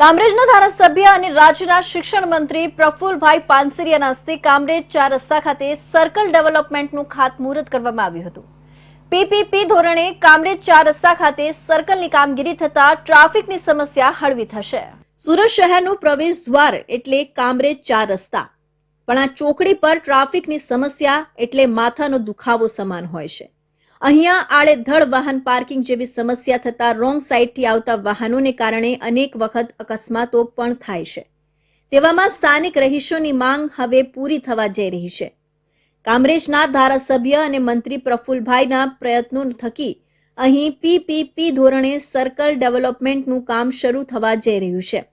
કામરેજના ધારાસભ્ય અને રાજ્યના શિક્ષણ મંત્રી પ્રફુલભાઈ પાનસરિયાના હસ્તે કામરેજ ચાર રસ્તા ખાતે સર્કલ ડેવલપમેન્ટનું ખાતમુહૂર્ત કરવામાં આવ્યું હતું. પીપીપી ધોરણે કામરેજ ચાર રસ્તા ખાતે સર્કલની કામગીરી થતા ટ્રાફિકની સમસ્યા હળવી થશે. સુરત શહેરનું પ્રવેશ દ્વાર એટલે કામરેજ ચાર રસ્તા. પણ આ ચોકડી પર ટ્રાફિકની સમસ્યા એટલે માથાનો દુખાવો સમાન હોય છે. અહીંયા આડેધડ વાહન પાર્કિંગ જેવી સમસ્યા થતા રોંગ સાઈડથી આવતા વાહનોને કારણે અનેક વખત અકસ્માતો પણ થાય છે. તેવામાં સ્થાનિક રહીશોની માંગ હવે પૂરી થવા જઈ રહી છે. કામરેજના ધારાસભ્ય અને મંત્રી પ્રફુલભાઈના પ્રયત્નો થકી અહીં પીપીપી ધોરણે સર્કલ ડેવલપમેન્ટનું કામ શરૂ થવા જઈ રહ્યું છે,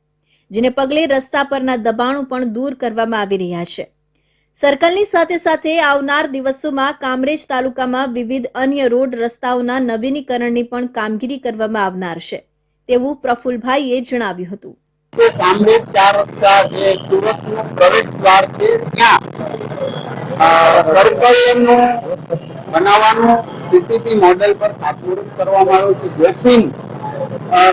જેને પગલે રસ્તા પરના દબાણો પણ દૂર કરવામાં આવી રહ્યા છે. સર્કલની સાથે સાથે આવનાર દિવસોમાં કામરેજ તાલુકામાં વિવિધ અન્ય રોડ રસ્તાઓના નવીનીકરણની પણ કામગીરી કરવામાં આવનાર છે. તેવું પ્રફુલભાઈએ જણાવ્યું હતું. કામરેજ ચાર રસ્તા જે સુરતનું પ્રવેશ દ્વાર છે, ત્યાં સર્કલનું બનાવવાનું પીપીપી મોડેલ પર ખાતમુહૂર્ત કરવામાં આવ્યું છે. જેથી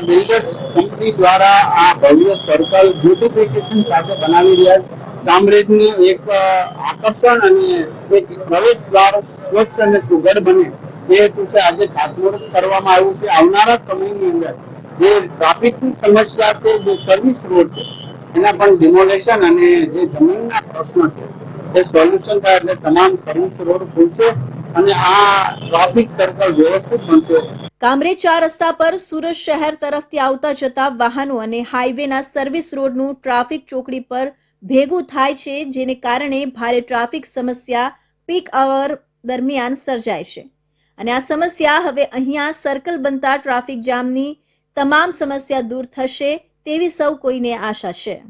બિલ્ડર્સ કંપની દ્વારા આ ભવ્ય સર્કલ બ્યુટિફિકેશન સાથે બનાવી રહ્યા. કામરેજની એક આકર્ષણ અને એક પ્રવેશ દ્વાર સ્વચ્છ અને સુઘડ બને એ હેતુથી આજે ખાતમુહૂર્ત કરવામાં આવ્યું છે આવનારા સમયની અંદર. જે ટ્રાફિકની સમસ્યા છે, જે સર્વિસ રોડ છે, એના પણ ડિમોલેશન અને જે જમીનના પ્રશ્નો છે, એ સોલ્યુશન થાય એટલે તમામ સર્વિસ રોડ ખુલશે અને આ ટ્રાફિક સર્કલ વ્યવસ્થિત બનશે. કામરેજ ચાર રસ્તા પર સુરત શહેર તરફથી આવતા જતા વાહનો અને હાઈવેના સર્વિસ રોડનું ટ્રાફિક ચોકડી પર ભેગું થાય છે, જેને કારણે ભારે ટ્રાફિક સમસ્યા પીક અવર દરમિયાન સર્જાય છે. અને આ સમસ્યા હવે અહીંયા સર્કલ બનતા ટ્રાફિક જામની તમામ સમસ્યા દૂર થશે તેવી સૌ કોઈને આશા છે.